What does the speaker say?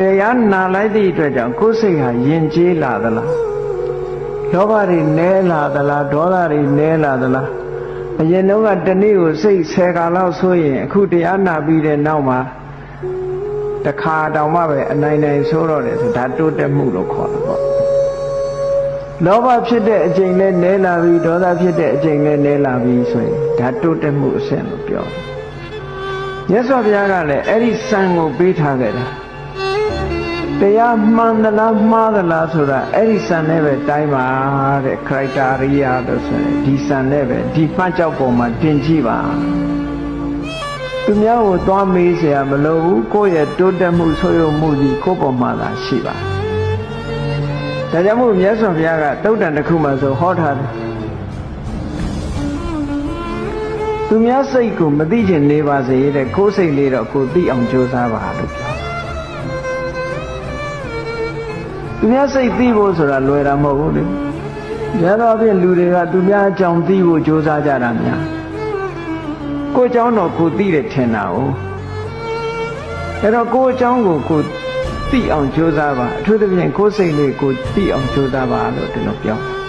တရားနာလိုက်သည့်အတွက်ကြောင့်ကိုယ်စိတ်ဟာယဉ်ကျေးလာသလားလောဘတွေနဲလာသလားဒေါသတွေနဲလာသလားအရင်တော့ကတနေ့ကိုစိတ်ဆယ်ခါလောက်ဆိုရင်အခုတရားနာပြီးတဲ့နောက်မှာတခါတောင်မှပဲအနိုင်နိုင်ဆိုတော့တယ်ဆိုဒါတိုးတက်မှုလို့ခေါ်တာပေါ့လောဘဖြစ်တဲ့အချိန်လဲနဲလာပြီဒေါသဖြစ်တဲ့အချိန်လဲနဲလာပြီဆိုရင်ဒါတိုးတက်မှုအဆင့်လို့ပြောတယ်မြတ်စွာဘုရားကလည်းအဲ့ဒီစံကိုပေးထားခဲ့တာ တရားမှန်သလားမှားသလားဆိုတာအဲ့ဒီစံနဲ့ပဲတိုင်းပါတဲ့ criteria လို့ဆိုရင်ဒီစံနဲ့ပဲဒီမှတ်ကြောက်ပုံမှာတင်ကြည့်ပါသူများကိုသွားမေးเสียမလိုဘူးကိုယ့်ရဲ့တိုးတက်မှုဆိုးရုံမှုဒီကိုယ့်ပေါ်မှာသာရှိပါဒါကြောင့်မို့မြတ်စွာဘုရားကတုတ်တန်တစ်ခုမှဆိုဟောထားတယ်သူများစိတ်ကိုမသိချင်နေပါစေတဲ့ကိုယ်စိတ်လေးတော့ကိုယ်သိအောင်ကြိုးစားပါလို့ပြော သူများစိတ်သိဖို့ဆိုတာလွယ်တာမဟုတ်ဘူးလေရတော့အပြင်လူတွေကသူများအကြောင်းသိဖို့ကြိုးစားကြတာများကိုယ်အကြောင်းတော့ကိုယ်သိတယ်ထင်တာ哦အဲ့တော့ကိုယ်အကြောင်းကိုကိုယ်သိအောင်ကြိုးစားပါအထူးသဖြင့်ကိုယ်စိတ်လေးကိုသိအောင်ကြိုးစားပါလို့ဒီလိုပြော